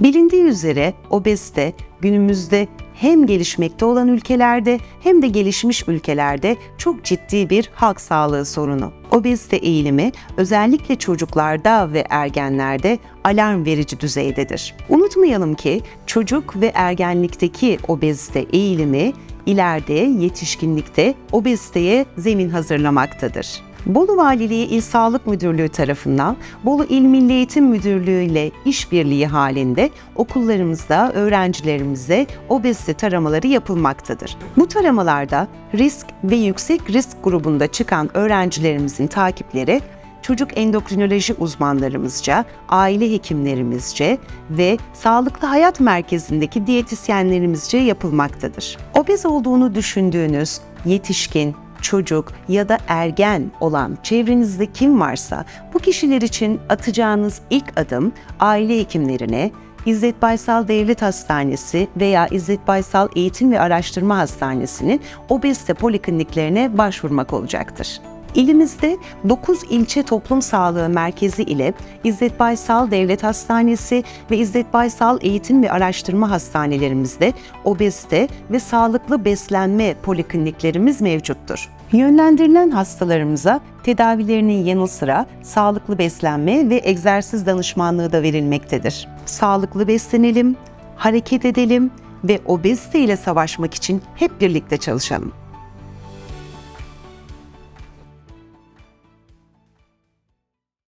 Bilindiği üzere obezite günümüzde hem gelişmekte olan ülkelerde hem de gelişmiş ülkelerde çok ciddi bir halk sağlığı sorunu. Obezite eğilimi özellikle çocuklarda ve ergenlerde alarm verici düzeydedir. Unutmayalım ki çocuk ve ergenlikteki obezite eğilimi ileride yetişkinlikte obeziteye zemin hazırlamaktadır. Bolu Valiliği İl Sağlık Müdürlüğü tarafından Bolu İl Milli Eğitim Müdürlüğü ile işbirliği halinde okullarımızda öğrencilerimize obezite taramaları yapılmaktadır. Bu taramalarda risk ve yüksek risk grubunda çıkan öğrencilerimizin takipleri çocuk endokrinoloji uzmanlarımızca, aile hekimlerimizce ve sağlıklı hayat merkezindeki diyetisyenlerimizce yapılmaktadır. Obez olduğunu düşündüğünüz yetişkin, çocuk ya da ergen olan çevrenizde kim varsa bu kişiler için atacağınız ilk adım aile hekimlerine, İzzet Baysal Devlet Hastanesi veya İzzet Baysal Eğitim ve Araştırma Hastanesi'nin obezite polikliniklerine başvurmak olacaktır. İlimizde 9 ilçe toplum sağlığı merkezi ile İzzet Baysal Devlet Hastanesi ve İzzet Baysal Eğitim ve Araştırma Hastanelerimizde obezite ve sağlıklı beslenme polikliniklerimiz mevcuttur. Yönlendirilen hastalarımıza tedavilerinin yanı sıra sağlıklı beslenme ve egzersiz danışmanlığı da verilmektedir. Sağlıklı beslenelim, hareket edelim ve obezite ile savaşmak için hep birlikte çalışalım.